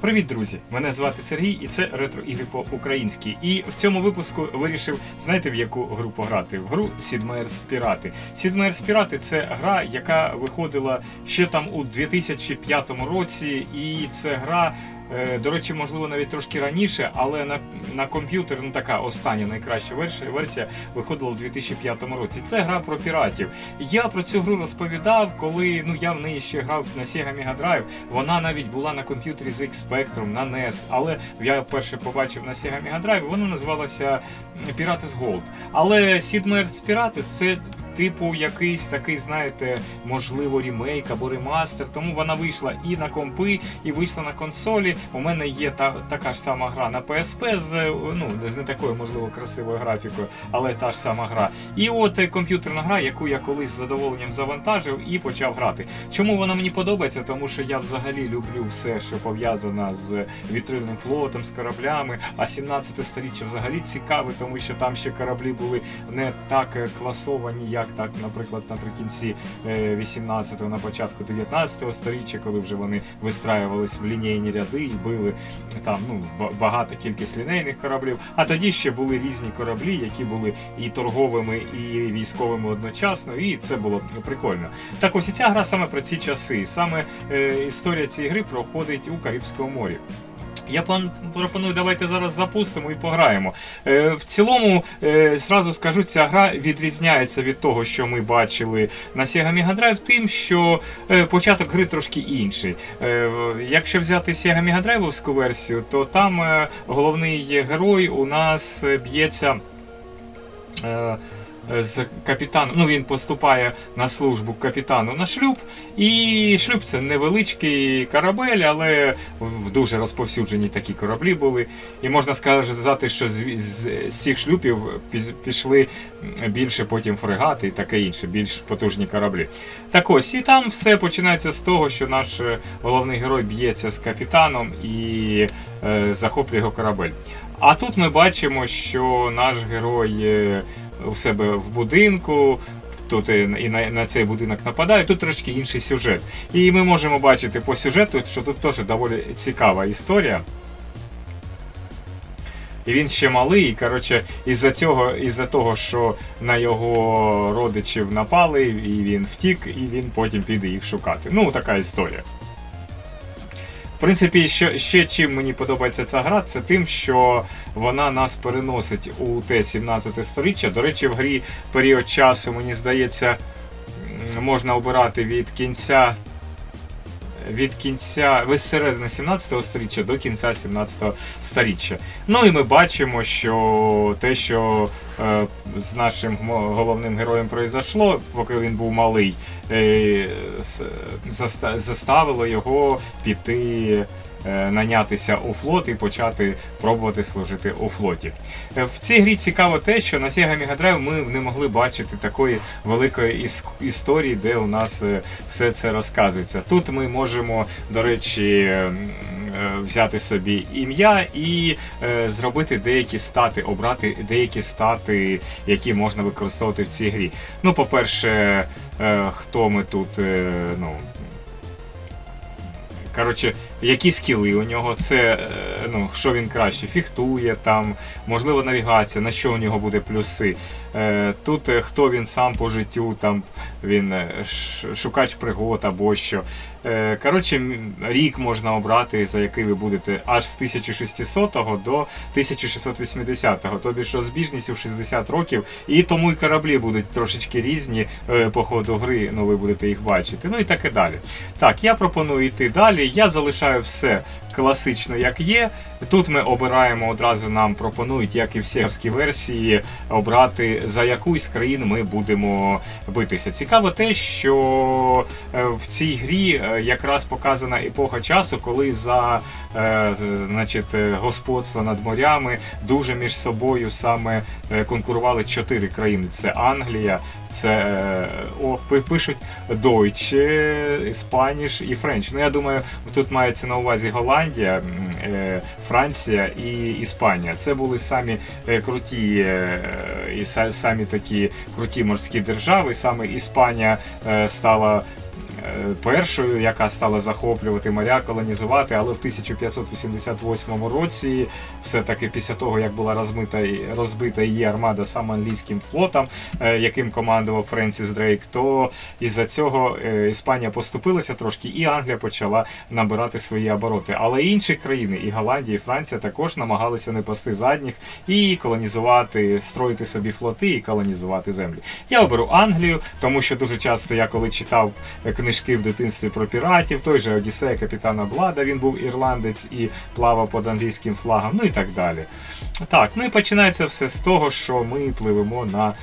Привіт, друзі! Мене звати Сергій, і це ретро ігри по-українськи. І в цьому випуску вирішив, знаєте, в яку гру пограти? В гру Sid Meier's Пірати. Sid Пірати це гра, яка виходила ще там у 2005 році, і це гра. Е, До речі, можливо, навіть трошки раніше, але на, на комп'ютер ну така остання найкраща версія, версія виходила у 2005 році. Це гра про піратів. Я про цю гру розповідав, коли ну я в неї ще грав на Sega Mega Drive. Вона навіть була на комп'ютері ZX Spectrum, на NES, але я вперше побачив на Sega Mega Drive, вона називалася Pirates Gold. Але Sid Meier's Pirates це типу якийсь такий, знаєте, можливо, ремейк або ремастер. Тому вона вийшла і на компи, і вийшла на консолі. У мене є та, така ж сама гра на PSP з ну з не такою можливо красивою графікою, але та ж сама гра. І от е, комп'ютерна гра, яку я колись з задоволенням завантажив і почав грати. Чому вона мені подобається? Тому що я взагалі люблю все, що пов'язане з вітрильним флотом, з кораблями. А 17 сторіччя взагалі цікаве, тому що там ще кораблі були не так е, класовані, як так, наприклад, наприкінці 18-го, на початку 19-го сторіччя, коли вже вони вистраювались в лінійні ряди і били там ну ба- багата кількість лінейних кораблів. А тоді ще були різні кораблі, які були і торговими, і військовими одночасно, і це було прикольно. Так ось і ця гра саме про ці часи. Саме е, історія цієї гри проходить у Карибському морі. Я пропоную, давайте зараз запустимо і пограємо. Е, в цілому, е, зразу скажу, ця гра відрізняється від того, що ми бачили на Sega Mega Drive, тим, що е, початок гри трошки інший. Якщо взяти Sega Mega Drive версію, то там головний герой у нас б'ється. Е, з капітаном, ну він поступає на службу капітану на шлюб, і шлюб це невеличкий корабель, але в дуже розповсюджені такі кораблі були. І можна сказати, що з, з, з цих шлюбів пішли більше потім фрегати і таке інше, більш потужні кораблі. Так ось, і там все починається з того, що наш е, головний герой б'ється з капітаном і е, захоплює його корабель. А тут ми бачимо, що наш герой е, у себе в будинку. Тут і на, на цей будинок нападає, тут трошки інший сюжет. І ми можемо бачити по сюжету, що тут теж доволі цікава історія. І він ще малий, коротше, із-за цього, із-за того, що на його родичів напали, і він втік, і він потім піде їх шукати. Ну, така історія. В принципі, ще, ще чим мені подобається ця гра, це тим, що вона нас переносить у те 17 сторіччя. До речі, в грі період часу, мені здається, можна обирати від кінця. Від кінця від середини 17 сторіччя до кінця 17 сторіччя. Ну і ми бачимо, що те, що е, з нашим головним героєм произошло, поки він був малий, е, заставило його піти. Е, Нанятися у флот і почати пробувати служити у флоті. Е, В цій грі цікаво те, що на Sega Mega Drive ми не могли бачити такої великої іс- історії, де у нас е, все це розказується. Тут ми можемо, до речі, взяти собі ім'я і зробити деякі стати, обрати деякі стати, які можна використовувати в цій грі. Ну, по-перше, хто ми тут, ну. Коротше, які скіли у нього, це е, ну, що він краще, фіхтує там, можливо, навігація, на що у нього буде плюси. Е, Тут е, хто він сам по життю, там він е, шукач пригод або що. Коротше, рік можна обрати, за який ви будете аж з 1600 до 1680, тобі що збіжністю в 60 років, і тому і кораблі будуть трошечки різні по ходу гри, ну ви будете їх бачити. Ну і таке далі. Так, я пропоную йти далі. Я залишаю все класично, як є. Тут ми обираємо одразу нам пропонують, як і в сєвській версії, обрати за яку із країн ми будемо битися. Цікаво те, що е, в цій грі е, якраз показана епоха часу, коли за е, значить, господство над морями дуже між собою саме конкурували чотири країни: це Англія, це е, о, пи- пишуть Deutsch, е, Spanish і French. Ну я думаю, тут мається на увазі Голландія, е, Франція і Іспанія. Це були самі круті і са- самі такі круті морські держави. Саме Іспанія стала першою, яка стала захоплювати моря, колонізувати, але в 1588 році, все-таки після того, як була розмита, розбита її армада саме англійським флотом, е, яким командував Френсіс Дрейк, то із-за цього е, Іспанія поступилася трошки, і Англія почала набирати свої обороти. Але інші країни, і Голландія, і Франція також намагалися не пасти задніх і колонізувати, строїти собі флоти і колонізувати землі. Я оберу Англію, тому що дуже часто я коли читав е, книжки в дитинстві про піратів, той же Одіссея капітана Блада, він був ірландець і плавав під англійським флагом, ну і так далі. Так, ну і починається все з того, що ми пливемо на.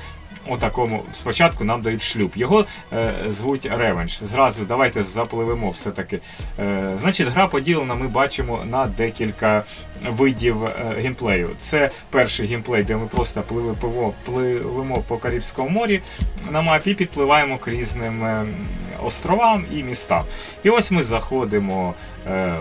У такому спочатку нам дають шлюб. Його е, звуть ревенш. Зразу давайте запливемо все-таки. Е, значить, гра поділена, ми бачимо на декілька видів е, геймплею. Це перший геймплей, де ми просто пливемо, пливемо по Карибському морі на мапі підпливаємо к різним е, островам і містам. І ось ми заходимо. Е,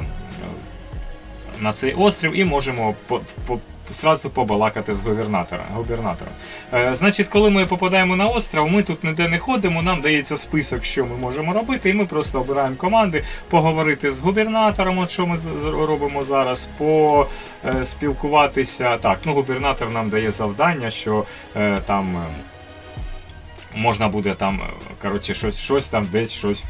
на цей острів і можемо по, по, Сразу побалакати з губернатором. губернатором. Е, значить, коли ми попадаємо на остров, ми тут ніде не ходимо, нам дається список, що ми можемо робити, і ми просто обираємо команди, поговорити з губернатором, от що ми робимо зараз, поспілкуватися. Так, ну губернатор нам дає завдання, що е, там. е, Можна буде там, е, коротше, щось, щось там, десь щось,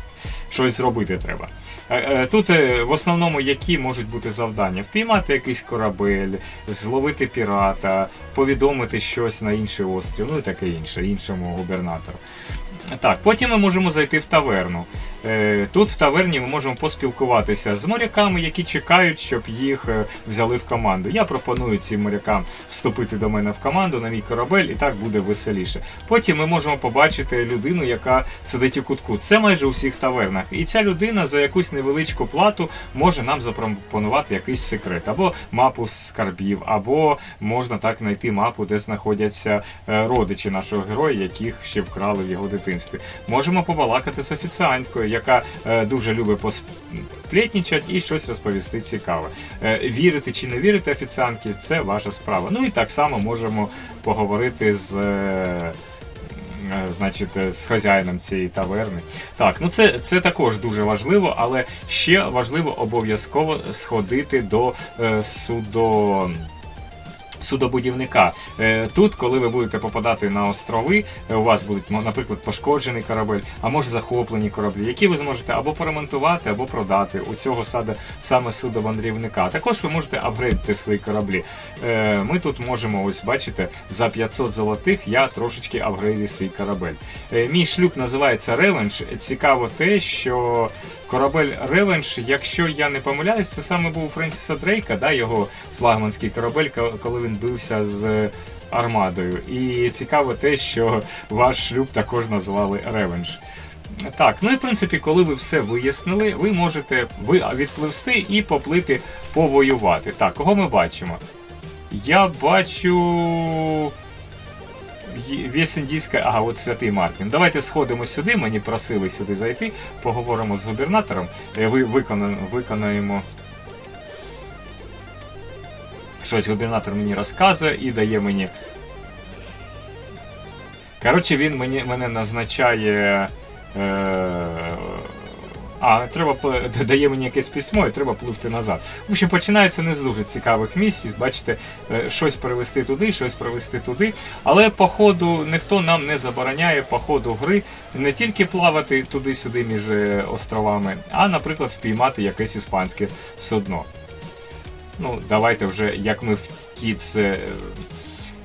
щось зробити треба. Е, е, Тут е, в основному які можуть бути завдання: впіймати якийсь корабель, зловити пірата, повідомити щось на інший острів, ну і таке інше, іншому губернатору. Так, потім ми можемо зайти в таверну. Е, Тут в таверні ми можемо поспілкуватися з моряками, які чекають, щоб їх е, взяли в команду. Я пропоную цим морякам вступити до мене в команду на мій корабель, і так буде веселіше. Потім ми можемо побачити людину, яка сидить у кутку. Це майже у всіх тавернах. І ця людина за якусь невеличку плату може нам запропонувати якийсь секрет, або мапу скарбів, або можна так знайти мапу, де знаходяться е, родичі нашого героя, яких ще вкрали в його дитинстві. Можемо побалакати з офіціанткою, яка е, дуже любить посплетнічати і щось розповісти цікаве. Е, Вірити чи не вірити офіціанки це ваша справа. Ну і так само можемо поговорити з. е, Значить, з хазяїном цієї таверни. Так, ну це, це також дуже важливо, але ще важливо обов'язково сходити до е, судо судобудівника. Е, Тут, коли ви будете попадати на острови, е, у вас будуть, наприклад, пошкоджений корабель, а може захоплені кораблі, які ви зможете або поремонтувати, або продати у цього саде саме судомандрівника. Також ви можете апгрейдити свої кораблі. Е, Ми тут можемо, ось бачите, за 500 золотих я трошечки апгрейдю свій корабель. Мій шлюб називається Ревенш. Цікаво те, що корабель Ревенш, якщо я не помиляюсь, це саме був Френсіса Дрейка, да, його флагманський корабель, коли він бився з армадою. І цікаво те, що ваш шлюб також називали Ревенш. Так, ну і в принципі, коли ви все вияснили, ви можете відпливсти і поплити повоювати. Так, кого ми бачимо? Я бачу. Весь індійська, ага, от святий Мартін. Давайте сходимо сюди. Мені просили сюди зайти, поговоримо з губернатором. Е, Ви виконаємо. Щось губернатор мені розказує і дає мені. Коротше, він мені, мене назначає. Е, а, треба дає мені якесь письмо і треба пливти назад. В общем, починається не з дуже цікавих місій. Бачите, е, щось привезти туди, щось привезти туди. Але по ходу ніхто нам не забороняє по ходу гри не тільки плавати туди-сюди між е, островами, а, наприклад, впіймати якесь іспанське судно. Ну, давайте вже як ми в кіц.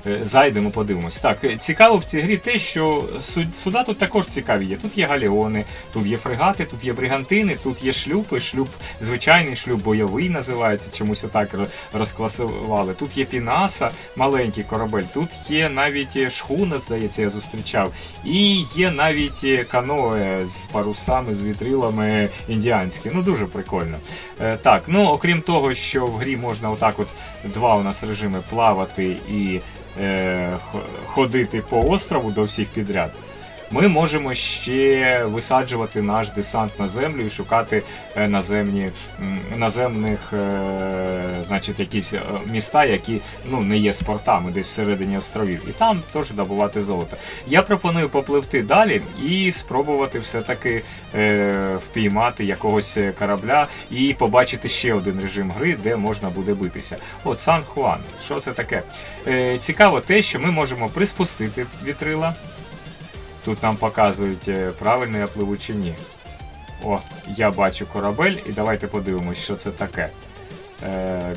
Е, Зайдемо, подивимось. Так, е, цікаво в цій грі те, що суд- суда тут також цікаві є. Тут є галіони, тут є фрегати, тут є бригантини, тут є шлюпи, шлюб звичайний, шлюб бойовий називається, чомусь отак розкласували. Тут є пінаса, маленький корабель, тут є навіть е, шхуна, здається, я зустрічав. І є навіть каное з парусами, з вітрилами індіанські. Ну дуже прикольно. Так, ну окрім того, що в грі можна отак, от два у нас режими плавати і ходити по острову до всіх підряд. Ми можемо ще висаджувати наш десант на землю і шукати е, наземні наземних, е, значить, якісь е, міста, які ну не є спортами, десь всередині островів, і там теж добувати золото. Я пропоную попливти далі і спробувати все-таки впіймати якогось корабля і побачити ще один режим гри, де можна буде битися. От Сан Хуан. Що це таке? Цікаво те, що ми можемо приспустити вітрила. Тут нам показують, е, правильно я пливу чи ні. О, я бачу корабель, і давайте подивимось, що це таке.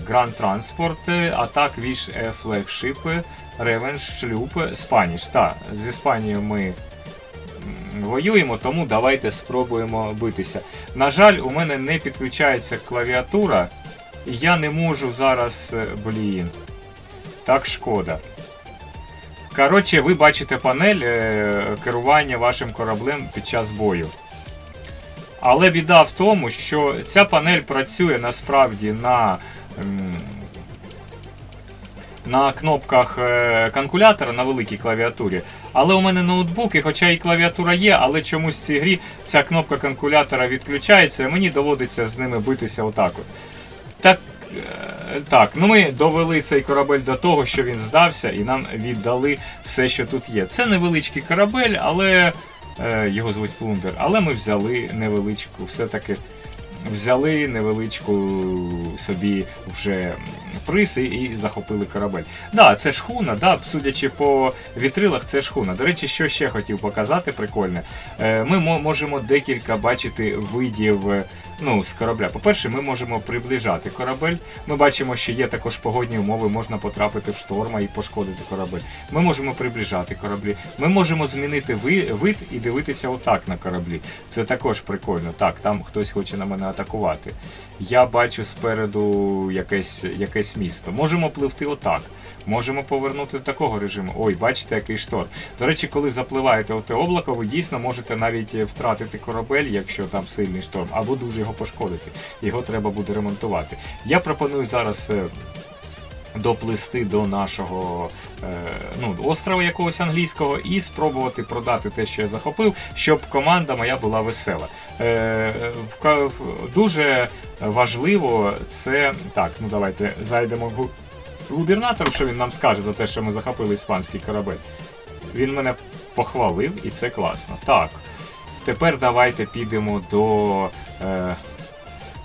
Гранд Транспорт, Атак Віш флегшипи, Ревенш, Шлюп, Спаніш. Так, з Іспанією ми воюємо, тому давайте спробуємо битися. На жаль, у мене не підключається клавіатура, і я не можу зараз. е, Блін. Так шкода. Коротше, ви бачите панель е, керування вашим кораблем під час бою. Але біда в тому, що ця панель працює насправді на, на кнопках е, калькулятора на великій клавіатурі. Але у мене ноутбук, і хоча і клавіатура є, але чомусь в цій грі ця кнопка калькулятора відключається, і мені доводиться з ними битися отак. От. Так, так, ну ми довели цей корабель до того, що він здався, і нам віддали все, що тут є. Це невеличкий корабель, але е, його звуть Плундер. Але ми взяли невеличку, все-таки взяли невеличку собі вже приз і, захопили корабель. Да, це шхуна, да, судячи по вітрилах, це шхуна. До речі, що ще хотів показати, прикольне. Е, Ми можемо декілька бачити видів. Ну, з корабля. По-перше, ми можемо приближати корабель. Ми бачимо, що є також погодні умови, можна потрапити в шторма і пошкодити корабель. Ми можемо приближати кораблі. Ми можемо змінити вид і дивитися отак на кораблі. Це також прикольно. Так, там хтось хоче на мене атакувати. Я бачу спереду якесь, якесь місто. Можемо пливти отак. Можемо повернути до такого режиму. Ой, бачите, який штор. До речі, коли запливаєте у облако, ви дійсно можете навіть е, втратити корабель, якщо там сильний шторм, або дуже його пошкодити. Його треба буде ремонтувати. Я пропоную зараз. е, Доплисти до нашого е, ну, острова якогось англійського і спробувати продати те, що я захопив, щоб команда моя була весела. Е, в дуже важливо це. Так, ну давайте зайдемо в губернатору, що він нам скаже за те, що ми захопили іспанський корабель. Він мене похвалив, і це класно. Так. Тепер давайте підемо до,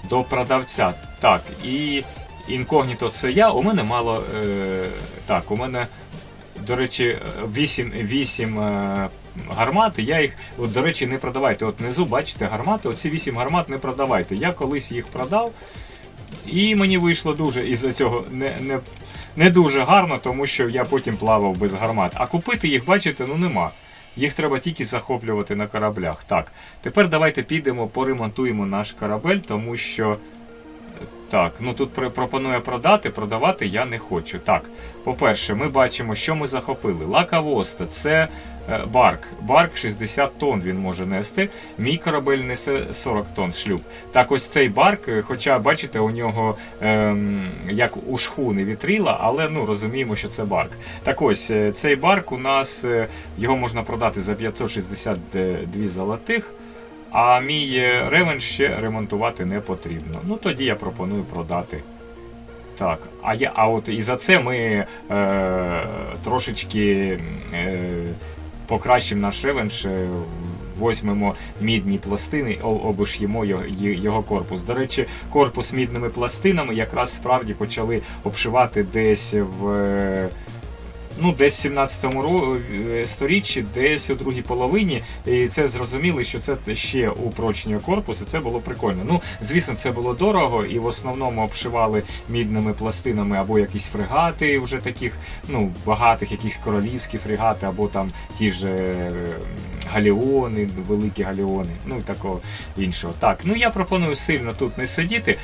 до продавця. Так, і інкогніто це я. У мене мало. Е, так, у мене, до речі, 8, 8 е, гармат. і Я їх, от, до речі, не продавайте. От внизу, бачите, гармати. Оці 8 гармат не продавайте. Я колись їх продав. І мені вийшло дуже із-за цього не, не, не дуже гарно, тому що я потім плавав без гармат. А купити їх, бачите, ну нема. Їх треба тільки захоплювати на кораблях. Так, тепер давайте підемо, поремонтуємо наш корабель, тому що. е, Так, ну тут пропонує продати, продавати я не хочу. Так, по-перше, ми бачимо, що ми захопили. Лакавоста це барк. Барк 60 тонн він може нести. Мій корабель несе 40 тонн шлюб. Так, ось цей барк, е, хоча бачите, у нього ем, як у шхуни вітрила, але ну розуміємо, що це барк. Так ось е, цей барк у нас е, його можна продати за 562 золотих. А мій е, ревен ще ремонтувати не потрібно. Ну тоді я пропоную продати. Так, а я, а от і за це ми е, трошечки е, покращимо наш ревенш, е, возьмемо мідні пластини, обош'ємо його корпус. До речі, корпус мідними пластинами якраз справді почали обшивати десь в. Ну, десь в 17-му е, сторіччі, десь у другій половині, і це зрозуміли, що це ще упрочнення корпусу. Це було прикольно. Ну, звісно, це було дорого, і в основному обшивали мідними пластинами або якісь фрегати, вже таких, ну, багатих, якісь королівські фрегати, або там ті ж е, галіони, великі галіони, ну і такого іншого. Так, ну я пропоную сильно тут не сидіти.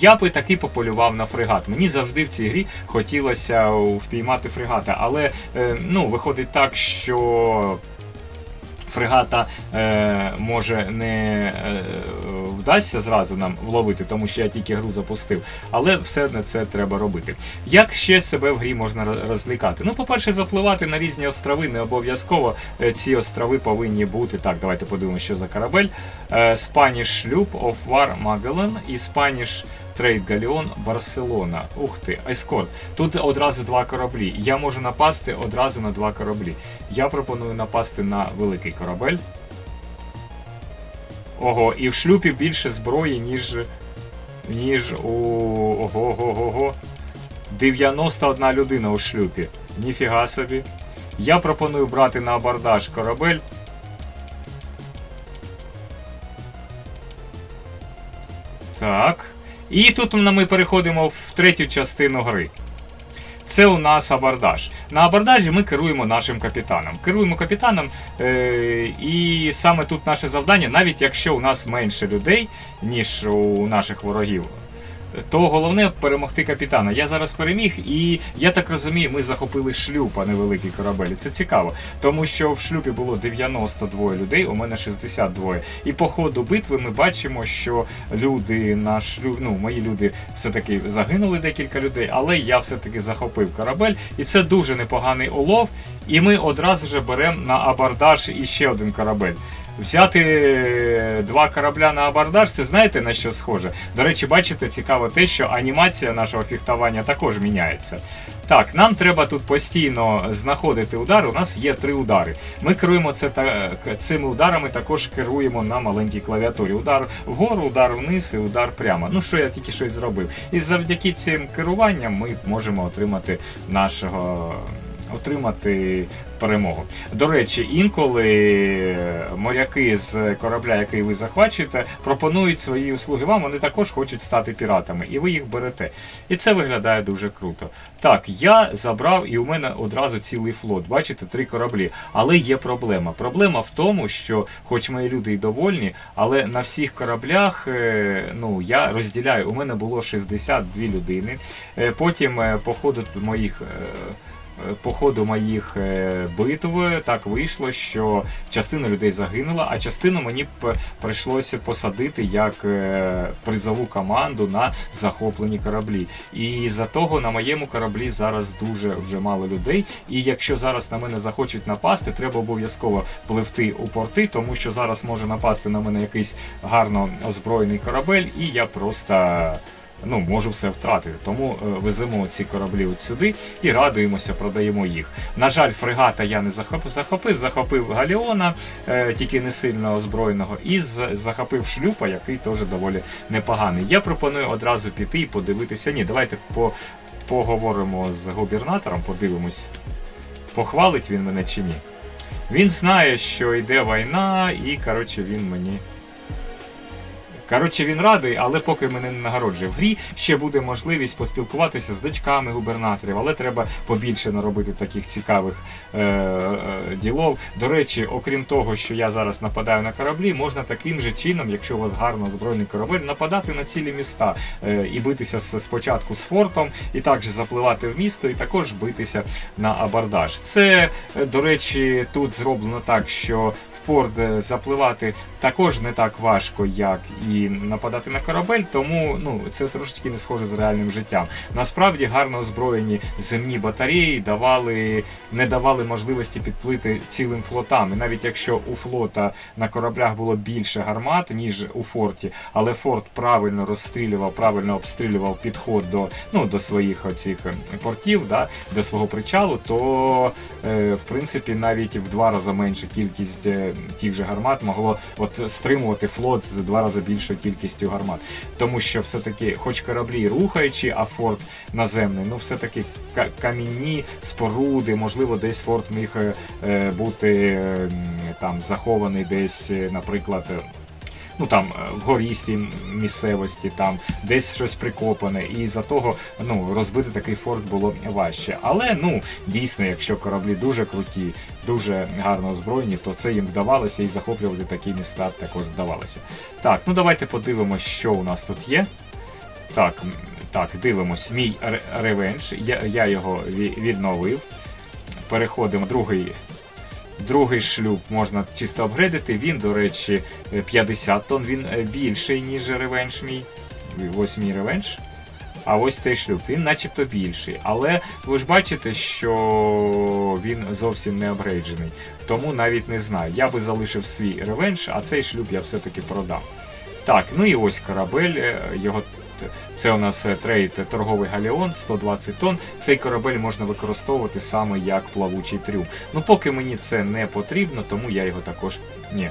Я би таки пополював на фрегат. Мені завжди в цій грі хотілося впіймати фрегата, але е, ну, виходить так, що. Фрегата е, може не е, вдасться зразу нам вловити, тому що я тільки гру запустив. Але все одно це треба робити. Як ще себе в грі можна роз- розлікати? Ну, по-перше, запливати на різні острови не обов'язково. Е, Ці острови повинні бути. Так, давайте подивимося, що за корабель. Е, Spanish Sloop of War Magellan і Spanish Trade Galleon Барселона. Ух ти, ескорт. Тут одразу два кораблі. Я можу напасти одразу на два кораблі. Я пропоную напасти на великий корабель. Ого, і в шлюпі більше зброї, ніж. ніж у. Ого, ого, ого. 91 людина у шлюпі. Ніфіга собі. Я пропоную брати на абордаж корабель. Так. І тут ми переходимо в третю частину гри. Це у нас абордаж. На абордажі ми керуємо нашим капітаном. Керуємо капітаном, е- і саме тут наше завдання, навіть якщо у нас менше людей, ніж у наших ворогів, то головне перемогти капітана. Я зараз переміг, і я так розумію, ми захопили шлюп, а не великий корабель. Це цікаво, тому що в шлюпі було 92 людей, у мене 62. І по ходу битви ми бачимо, що люди на шлюб, ну мої люди все-таки загинули декілька людей, але я все-таки захопив корабель, і це дуже непоганий улов. І ми одразу ж беремо на абордаж іще один корабель. Взяти е, два корабля на абордаж, це знаєте на що схоже? До речі, бачите, цікаво те, що анімація нашого фехтування також міняється. Так, нам треба тут постійно знаходити удар. У нас є три удари. Ми керуємо це та цими ударами, також керуємо на маленькій клавіатурі. Удар вгору, удар вниз і удар прямо. Ну що я тільки щось зробив. І завдяки цим керуванням ми можемо отримати нашого. Отримати перемогу. До речі, інколи моряки з корабля, який ви захвачуєте, пропонують свої услуги вам. Вони також хочуть стати піратами, і ви їх берете. І це виглядає дуже круто. Так, я забрав, і у мене одразу цілий флот. Бачите, три кораблі. Але є проблема. Проблема в тому, що, хоч мої люди і довольні, але на всіх кораблях е, ну, я розділяю. У мене було 62 людини. Е, Потім, е, по ходу моїх. По ходу моїх е, битв так вийшло, що частина людей загинула, а частину мені прийшлося посадити як е, призову команду на захоплені кораблі. І за того на моєму кораблі зараз дуже вже мало людей. І якщо зараз на мене захочуть напасти, треба обов'язково пливти у порти, тому що зараз може напасти на мене якийсь гарно озброєний корабель, і я просто ну, можу все втратити. Тому е, веземо ці кораблі от сюди і радуємося, продаємо їх. На жаль, фрегата я не захопив, захопив, захопив Галіона, е, тільки не сильно озброєного, і захопив шлюпа, який теж доволі непоганий. Я пропоную одразу піти і подивитися. Ні, давайте по, поговоримо з губернатором, подивимось, похвалить він мене чи ні. Він знає, що йде війна, і коротше він мені. Коротше, він радий, але поки мене не нагороджує. В грі ще буде можливість поспілкуватися з дочками губернаторів, але треба побільше наробити таких цікавих е- е- ділов. До речі, окрім того, що я зараз нападаю на кораблі, можна таким же чином, якщо у вас гарно озброєний корабель, нападати на цілі міста е- і битися спочатку з фортом, і також запливати в місто, і також битися на абордаж. Це, е, до речі, тут зроблено так, що в порт е, запливати також не так важко, як і нападати на корабель, тому ну це трошечки не схоже з реальним життям. Насправді гарно озброєні земні батареї давали, не давали можливості підплити цілим флотам. І навіть якщо у флота на кораблях було більше гармат, ніж у форті, але форт правильно розстрілював, правильно обстрілював підход до, ну, до своїх оцих е, портів, да, до свого причалу, то е, в принципі навіть в два рази менша кількість е, тих же гармат могло от стримувати флот з два рази більшою кількістю гармат. Тому що все-таки, хоч кораблі рухаючі, а форт наземний, ну все-таки ка- камінні споруди, можливо, десь форт міг е, е, бути е, там захований десь, е, наприклад. Ну там е, в горістій місцевості, там десь щось прикопане, і за того ну розбити такий форт було важче. Але ну дійсно, якщо кораблі дуже круті, дуже гарно озброєні, то це їм вдавалося і захоплювати такі міста також вдавалося. Так, ну давайте подивимось, що у нас тут є. Так, так, дивимось. Мій ре- ревенж. Я, я його відновив. Переходимо. Другий Другий шлюб можна чисто апгрейдити. Він, до речі, е, 50 тонн. Він е, більший, ніж ревенш мій. Ось мій ревенш. А ось цей шлюб, він начебто більший. Але ви ж бачите, що він зовсім не апгрейджений. Тому навіть не знаю. Я би залишив свій ревенш, а цей шлюб я все-таки продам. Так, ну і ось корабель. е, Його це у нас е, трейд е, торговий галеон, 120 тонн. Цей корабель можна використовувати саме як плавучий трюм. Ну поки мені це не потрібно, тому я його також. Ні.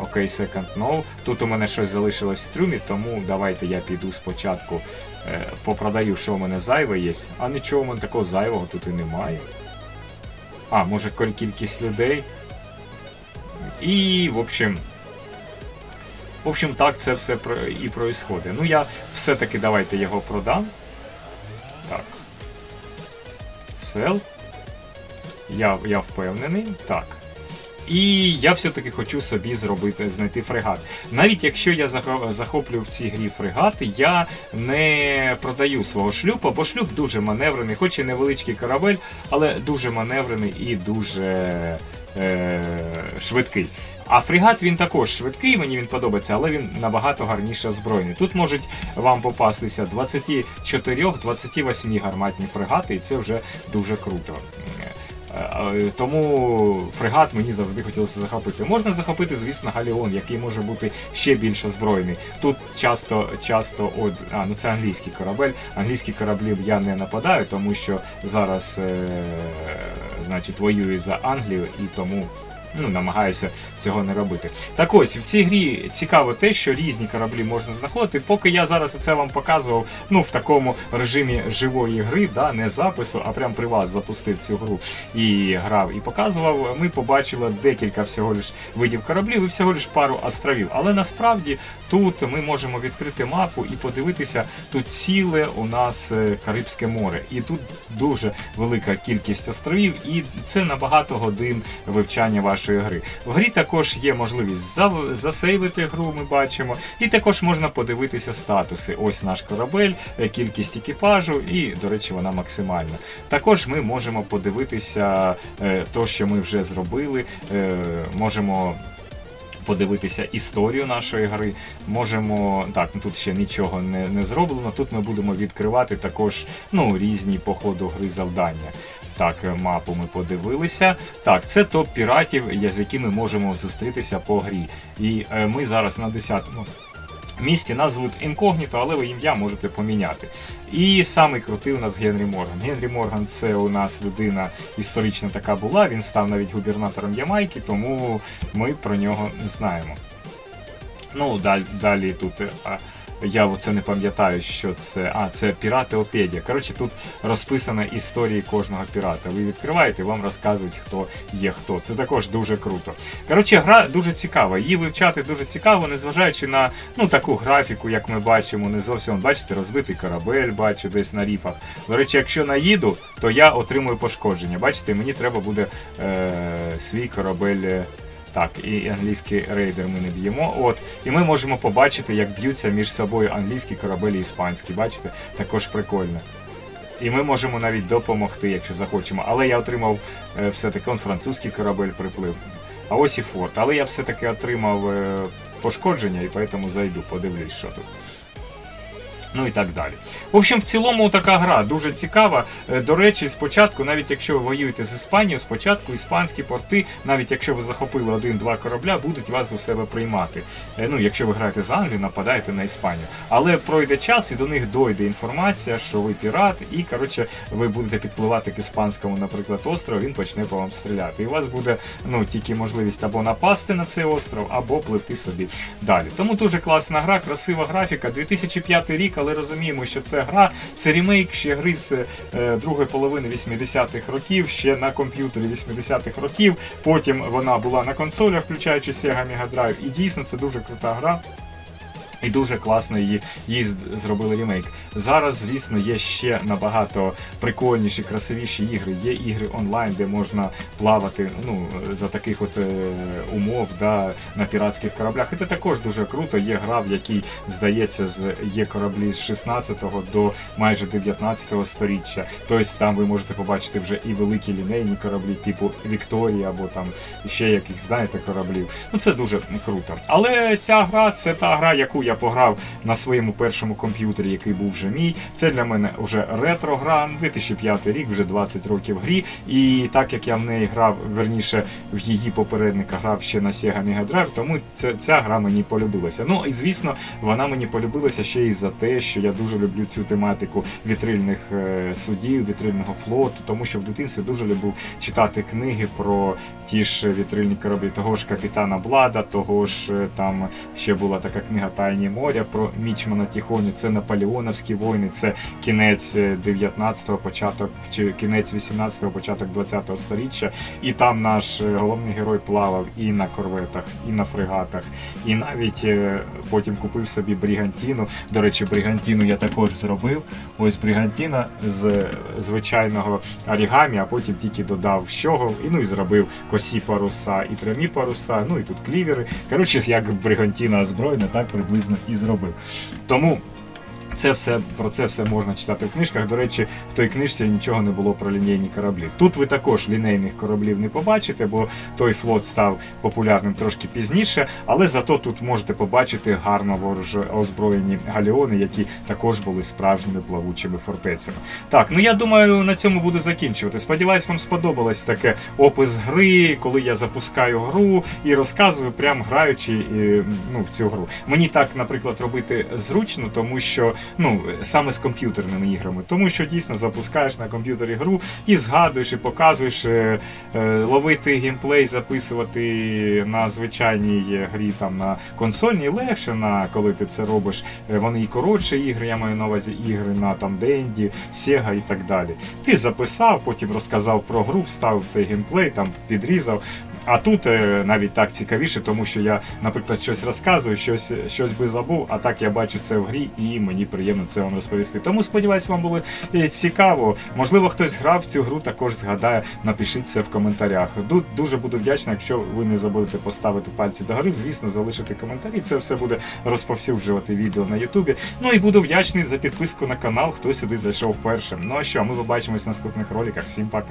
Окей, second no. Тут у мене щось залишилось в трюмі, тому давайте я піду спочатку е, попродаю, що у мене зайве є. А нічого у мене такого зайвого тут і немає. А, може кількість людей. І, в общем. В общем, так це все і происходить. Ну, я все-таки давайте його продам. Так. Сел. Я, я впевнений. Так. І я все-таки хочу собі зробити, знайти фрегат. Навіть якщо я захо- захоплю в цій грі фрегат, я не продаю свого шлюпа, бо шлюп дуже маневрений, хоч і невеличкий корабель, але дуже маневрений і дуже е, швидкий. А фрегат він також швидкий, мені він подобається, але він набагато гарніше озброєний. Тут можуть вам попастися 24-28 гарматні фрегати, і це вже дуже круто. Е, е, Тому фрегат мені завжди хотілося захопити. Можна захопити, звісно, галіон, який може бути ще більш озброєний. Тут часто, часто, от, а ну це англійський корабель. Англійські кораблі я не нападаю, тому що зараз, е, значить, воюю за Англію і тому. Ну, намагаюся цього не робити. Так ось, в цій грі цікаво те, що різні кораблі можна знаходити. Поки я зараз це вам показував, ну, в такому режимі живої гри, да, не запису, а прям при вас запустив цю гру і грав і показував. Ми побачили декілька всього лиш видів кораблів і всього лиш пару островів. Але насправді тут ми можемо відкрити мапу і подивитися, тут ціле у нас е, Карибське море. І тут дуже велика кількість островів, і це на багато годин вивчання вашої гри. В грі також є можливість засейвити гру, ми бачимо, і також можна подивитися статуси. Ось наш корабель, е, кількість екіпажу, і, до речі, вона максимальна. Також ми можемо подивитися е, то, що ми вже зробили. Е, можемо подивитися історію нашої гри. Можемо. Так, ну тут ще нічого не, не зроблено. Тут ми будемо відкривати також ну, різні по ходу гри завдання. Так, е, мапу ми подивилися. Так, це топ піратів, з якими можемо зустрітися по грі. І е, ми зараз на 10-му місті нас звуть інкогніто, але ви ім'я можете поміняти. І самий крутий у нас Генрі Морган. Генрі Морган це у нас людина історична така була. Він став навіть губернатором Ямайки, тому ми про нього не знаємо. Ну, далі, далі тут. Е, я оце не пам'ятаю, що це. А, це піратеопедія. Коротше, тут розписана історія кожного пірата. Ви відкриваєте, вам розказують, хто є хто. Це також дуже круто. Коротше, гра дуже цікава. Її вивчати дуже цікаво, незважаючи на ну, таку графіку, як ми бачимо, не зовсім бачите, розбитий корабель, бачу десь на ріфах. До речі, якщо наїду, то я отримую пошкодження. Бачите, мені треба буде е, свій корабель. Так, і англійський рейдер ми не б'ємо. От, і ми можемо побачити, як б'ються між собою англійські корабелі і іспанські. Бачите, також прикольно. І ми можемо навіть допомогти, якщо захочемо. Але я отримав е, все-таки он французький корабель приплив. А ось і форт. Але я все-таки отримав е, пошкодження і тому зайду, подивлюсь, що тут. Ну і так далі. В общем, в цілому така гра дуже цікава. Е, До речі, спочатку, навіть якщо ви воюєте з Іспанією, спочатку іспанські порти, навіть якщо ви захопили один-два корабля, будуть вас до себе приймати. Е, Ну, якщо ви граєте з Англії, нападаєте на Іспанію. Але пройде час і до них дойде інформація, що ви пірат, і коротше, ви будете підпливати к іспанському, наприклад, острову, він почне по вам стріляти. І у вас буде ну тільки можливість або напасти на цей остров, або пливти собі далі. Тому дуже класна гра, красива графіка. 2005 рік, але розуміємо, що це гра, це ремейк ще гри з е, другої половини 80-х років, ще на комп'ютері 80-х років. Потім вона була на консолях, включаючи Sega Mega Drive. І дійсно це дуже крута гра. І дуже класно її, її зробили ремейк. Зараз, звісно, є ще набагато прикольніші, красивіші ігри. Є ігри онлайн, де можна плавати ну, за таких от е, умов да, на піратських кораблях. І це також дуже круто. Є гра, в якій, здається, з є кораблі з 16-го до майже 19-го сторіччя. Тобто там ви можете побачити вже і великі лінейні кораблі, типу Вікторія або там ще якихось, знаєте, кораблів. Ну це дуже круто. Але ця гра це та гра, яку я пограв на своєму першому комп'ютері, який був вже мій. Це для мене вже ретро-гра, 2005 рік, вже 20 років грі. І так як я в неї грав, верніше в її попередника грав ще на Sega Mega Drive, тому ця, ця гра мені полюбилася. Ну і звісно, вона мені полюбилася ще й за те, що я дуже люблю цю тематику вітрильних е, судів, вітрильного флоту, тому що в дитинстві дуже любив читати книги про ті ж вітрильні кораблі, того ж капітана Блада, того ж е, там ще була така книга Тайні моря про Мічмана Тіхоню. Це Наполеоновські війни, це кінець 19-го, початок чи кінець 18-го, початок 20-го сторіччя. І там наш е, головний герой плавав і на корветах, і на фрегатах, і навіть е, потім купив собі брігантіну. До речі, брігантіну я також зробив. Ось брігантіна з звичайного орігамі, а потім тільки додав щогол, і ну і зробив косі паруса і прямі паруса, ну і тут клівери. Коротше, як бригантіна озброєна, так приблизно і зробив. Тому. Це все про це все можна читати в книжках. До речі, в той книжці нічого не було про лінійні кораблі. Тут ви також лінейних кораблів не побачите, бо той флот став популярним трошки пізніше. Але зато тут можете побачити гарно вороже озброєні галіони, які також були справжніми плавучими фортецями. Так, ну я думаю, на цьому буду закінчувати. Сподіваюсь, вам сподобалось таке опис гри, коли я запускаю гру і розказую, прям граючи ну, в цю гру. Мені так, наприклад, робити зручно, тому що ну саме з комп'ютерними іграми, тому що дійсно запускаєш на комп'ютері гру і згадуєш і показуєш е, е, ловити геймплей, записувати на звичайній грі там на консольній легше, на коли ти це робиш. Е, Вони і коротші ігри, я маю на увазі ігри на там Денді, Sega і так далі. Ти записав, потім розказав про гру, вставив цей геймплей, там підрізав. А тут е, навіть так цікавіше, тому що я, наприклад, щось розказую, щось, щось би забув, а так я бачу це в грі, і мені приємно це вам розповісти. Тому сподіваюсь, вам було е, цікаво. Можливо, хтось грав в цю гру, також згадає, напишіть це в коментарях. Ду- Дуже буду вдячний, якщо ви не забудете поставити пальці догори, звісно, залишити коментарі. Це все буде розповсюджувати відео на Ютубі. Ну і буду вдячний за підписку на канал, хто сюди зайшов першим. Ну а що, ми побачимось в наступних роликах. Всім пока.